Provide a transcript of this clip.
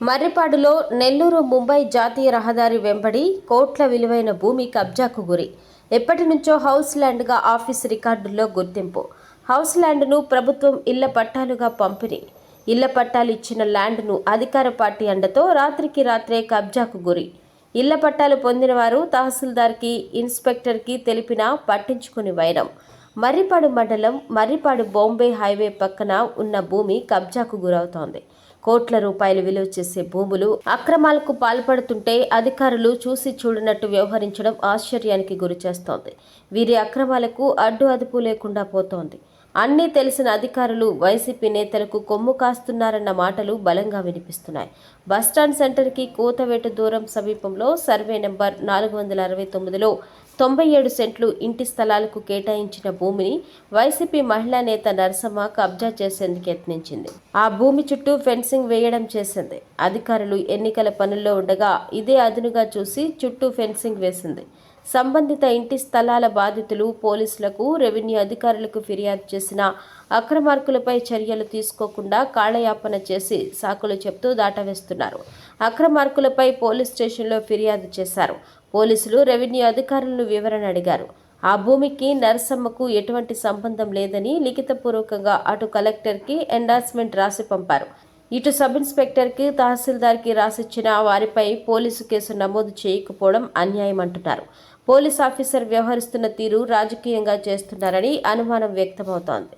మర్రిపాడులో నెల్లూరు ముంబై జాతీయ రహదారి వెంబడి కోట్ల విలువైన భూమి కబ్జాకు గురి. ఎప్పటి నుంచో హౌస్ ల్యాండ్గా ఆఫీస్ రికార్డుల్లో గుర్తింపు. హౌస్ ల్యాండ్ను ప్రభుత్వం ఇళ్ళ పట్టాలుగా పంపిణీ. ఇళ్ళ పట్టాలు ఇచ్చిన ల్యాండ్ను అధికార పార్టీ అండతో రాత్రికి రాత్రే కబ్జాకు గురి. ఇళ్ళ పట్టాలు పొందిన వారు తహసీల్దార్కి ఇన్స్పెక్టర్కి తెలిపినా పట్టించుకుని వైరం. మర్రిపాడు మండలం మర్రిపాడు బాంబే హైవే పక్కన ఉన్న భూమి కబ్జాకు గురవుతోంది. కోట్ల రూపాయలు విలువ చేసే భూములు అక్రమాలకు పాల్పడుతుంటే అధికారులు చూసి చూడనట్టు వ్యవహరించడం ఆశ్చర్యానికి గురిచేస్తోంది. వీరి అక్రమాలకు అడ్డు అదుపు లేకుండా పోతోంది. అన్నీ తెలిసిన అధికారులు వైసీపీ నేతలకు కొమ్ము కాస్తున్నారన్న మాటలు బలంగా వినిపిస్తున్నాయి. బస్టాండ్ సెంటర్కి కూతవేటు దూరం సమీపంలో సర్వే నెంబర్ నాలుగు వందల అరవై తొమ్మిదిలో తొంభై ఏడు సెంట్లు ఇంటి స్థలాలకు కేటాయించిన భూమిని వైసీపీ మహిళా నేత నరసమ్మ కబ్జా చేసేందుకు యత్నించింది. ఆ భూమి చుట్టూ ఫెన్సింగ్ వేయడం చేసింది. అధికారులు ఎన్నికల పనుల్లో ఉండగా ఇదే అదునుగా చూసి చుట్టూ ఫెన్సింగ్ వేసింది. సంబంధిత ఇంటి స్థలాల బాధితులు పోలీసులకు రెవెన్యూ అధికారులకు ఫిర్యాదు చేసిన అక్రమార్కులపై చర్యలు తీసుకోకుండా కాళయాపన చేసి సాకులు చెప్తూ దాటవేస్తున్నారు. అక్రమార్కులపై పోలీస్ స్టేషన్లో ఫిర్యాదు చేశారు. పోలీసులు రెవెన్యూ అధికారులను వివరణ అడిగారు. ఆ భూమికి నరసమ్మకు ఎటువంటి సంబంధం లేదని లిఖితపూర్వకంగా అటు కలెక్టర్కి ఎండార్స్మెంట్ రాసి పంపారు. ఇటు సబ్ ఇన్స్పెక్టర్కి తహసీల్దార్కి రాసిచ్చిన వారిపై పోలీసు కేసు నమోదు చేయకపోవడం అన్యాయం అంటున్నారు పోలీస్ ఆఫీసర్ వ్యవహరిస్తున్న తీరు రాజకీయంగా చేస్తున్నారని అనుమానం వ్యక్తమవుతోంది.